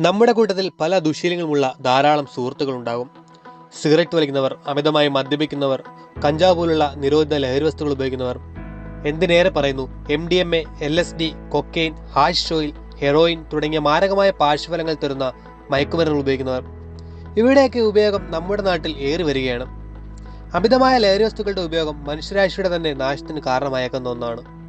നമ്മുടെ കൂട്ടത്തിൽ പല ദുശീലങ്ങളുമുള്ള ധാരാളം സുഹൃത്തുക്കളുണ്ടാകും. സിഗരറ്റ് വലിക്കുന്നവർ അമിതമായി മദ്യപിക്കുന്നവർ കഞ്ചാവ് പോലുള്ള നിരോധിത ലഹരി വസ്തുക്കൾ ഉപയോഗിക്കുന്നവർ. എന്തിനേറെ പറയുന്നു M D M A L S D cocaine hash oil heroin തുടങ്ങിയ മാരകമായ പാർശ്വഫലങ്ങൾ തരുന്ന മയക്കുമരുന്നുകൾ ഉപയോഗിക്കുന്നവർ. ഇവിടെയൊക്കെ ഉപയോഗം നമ്മുടെ നാട്ടിൽ ഏറി വരികയാണ്. അമിതമായ ലഹരി വസ്തുക്കളുടെ ഉപയോഗം മനുഷ്യരാശിയുടെ തന്നെ നാശത്തിന് കാരണമായേക്കുന്ന ഒന്നാണ്.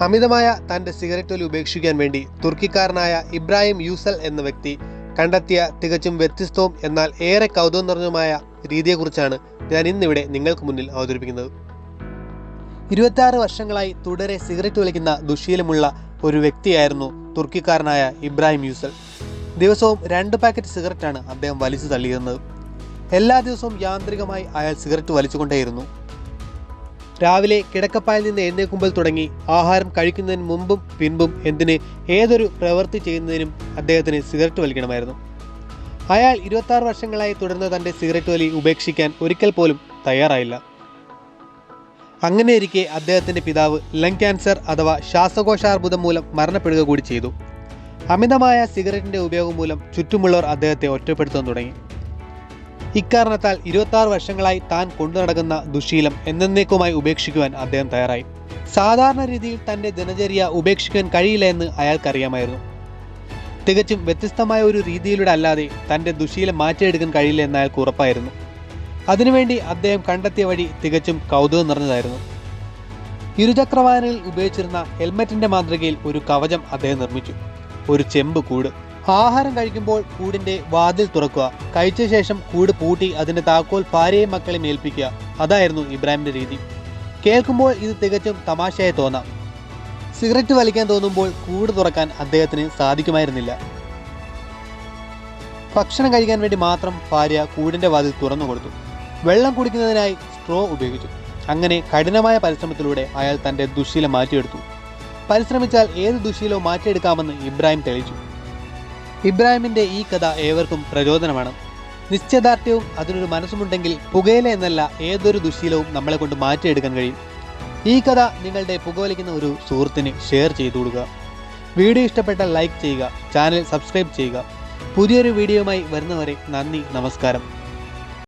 അമിതമായ തന്റെ സിഗരറ്റ് വലി ഉപേക്ഷിക്കാൻ വേണ്ടി തുർക്കിക്കാരനായ ഇബ്രാഹിം യൂസൽ എന്ന വ്യക്തി കണ്ടെത്തിയ തികച്ചും വ്യത്യസ്തവും എന്നാൽ ഏറെ കൗതുകം നിറഞ്ഞതുമായ രീതിയെക്കുറിച്ചാണ് ഞാൻ ഇന്നിവിടെ നിങ്ങൾക്ക് മുന്നിൽ അവതരിപ്പിക്കുന്നത്. ഇരുപത്തിയാറ് വർഷങ്ങളായി തുടരെ സിഗരറ്റ് വലിക്കുന്ന ദുശീലമുള്ള ഒരു വ്യക്തിയായിരുന്നു തുർക്കിക്കാരനായ ഇബ്രാഹിം യൂസൽ. ദിവസവും രണ്ട് പാക്കറ്റ് സിഗരറ്റാണ് അദ്ദേഹം വലിച്ചു തള്ളിയിരുന്നത്. എല്ലാ ദിവസവും യാന്ത്രികമായി അയാൾ സിഗരറ്റ് വലിച്ചുകൊണ്ടേയിരുന്നു. രാവിലെ കിടക്കപ്പായിൽ നിന്ന് എഴുന്നേൽക്കുമ്പോൾ തുടങ്ങി ആഹാരം കഴിക്കുന്നതിന് മുമ്പും പിൻപും എന്തിന് ഏതൊരു പ്രവൃത്തി ചെയ്യുന്നതിനും അദ്ദേഹത്തിന് സിഗരറ്റ് വലിക്കണമായിരുന്നു. അയാൾ ഇരുപത്തി വർഷങ്ങളായി തുടർന്ന തന്റെ സിഗരറ്റ് വലി ഉപേക്ഷിക്കാൻ ഒരിക്കൽ പോലും തയ്യാറായില്ല. അങ്ങനെയിരിക്കെ അദ്ദേഹത്തിന്റെ പിതാവ് ലങ് ക്യാൻസർ അഥവാ ശ്വാസകോശാർബുദം മൂലം മരണപ്പെടുക കൂടി ചെയ്തു. അമിതമായ സിഗരറ്റിന്റെ ഉപയോഗം മൂലം ചുറ്റുമുള്ളവർ അദ്ദേഹത്തെ ഒറ്റപ്പെടുത്താൻ തുടങ്ങി. ഇക്കാരണത്താൽ ഇരുപത്തി വർഷങ്ങളായി താൻ കൊണ്ടു നടക്കുന്ന ദുശീലം എന്നേക്കുമായി ഉപേക്ഷിക്കുവാൻ അദ്ദേഹം തയ്യാറായി. സാധാരണ രീതിയിൽ തന്റെ ദിനചര്യ ഉപേക്ഷിക്കാൻ കഴിയില്ല എന്ന് അയാൾക്കറിയാമായിരുന്നു. തികച്ചും വ്യത്യസ്തമായ ഒരു രീതിയിലൂടെ അല്ലാതെ തന്റെ ദുശീലം മാറ്റിയെടുക്കാൻ കഴിയില്ല എന്ന് അയാൾക്ക് ഉറപ്പായിരുന്നു. അതിനുവേണ്ടി അദ്ദേഹം കണ്ടെത്തിയ വഴി തികച്ചും കൗതുകം നിറഞ്ഞതായിരുന്നു. ഇരുചക്രവാഹനങ്ങളിൽ ഉപയോഗിച്ചിരുന്ന ഹെൽമറ്റിന്റെ മാതൃകയിൽ ഒരു കവചം അദ്ദേഹം നിർമ്മിച്ചു. ഒരു ചെമ്പ് കൂട്. ആഹാരം കഴിക്കുമ്പോൾ കൂടിന്റെ വാതിൽ തുറക്കുക. കഴിച്ച ശേഷം കൂട് പൂട്ടി അതിന്റെ താക്കോൽ ഭാര്യയും മക്കളെ ഏൽപ്പിക്കുക. അതായിരുന്നു ഇബ്രാഹിമിന്റെ രീതി. കേൾക്കുമ്പോൾ ഇത് തികച്ചും തമാശയായി തോന്നാം. സിഗരറ്റ് വലിക്കാൻ തോന്നുമ്പോൾ കൂട് തുറക്കാൻ അദ്ദേഹത്തിന് സാധിക്കുമായിരുന്നില്ല. ഭക്ഷണം കഴിക്കാൻ വേണ്ടി മാത്രം ഭാര്യ കൂടിന്റെ വാതിൽ തുറന്നു കൊടുത്തു. വെള്ളം കുടിക്കുന്നതിനായി സ്ട്രോ ഉപയോഗിച്ചു. അങ്ങനെ കഠിനമായ പരിശ്രമത്തിലൂടെ അയാൾ തന്റെ ദുശീലം മാറ്റിയെടുത്തു. പരിശ്രമിച്ചാൽ ഏത് ദുശീലവും മാറ്റിയെടുക്കാമെന്ന് ഇബ്രാഹിം തെളിയിച്ചു. ഇബ്രാഹിമിന്റെ ഈ കഥ ഏവർക്കും പ്രചോദനമാണ്. നിശ്ചയദാർഢ്യവും അതിനൊരു മനസ്സുമുണ്ടെങ്കിൽ പുകയില എന്നല്ല ഏതൊരു ദുശീലവും നമ്മളെ കൊണ്ട് മാറ്റിയെടുക്കാൻ കഴിയും. ഈ കഥ നിങ്ങളുടെ പുകവലിക്കുന്ന ഒരു സുഹൃത്തിന് ഷെയർ ചെയ്തു കൊടുക്കുക. വീഡിയോ ഇഷ്ടപ്പെട്ടാൽ ലൈക്ക് ചെയ്യുക ചാനൽ സബ്സ്ക്രൈബ് ചെയ്യുക. പുതിയൊരു വീഡിയോയുമായി വരുന്നവരെ നന്ദി നമസ്കാരം.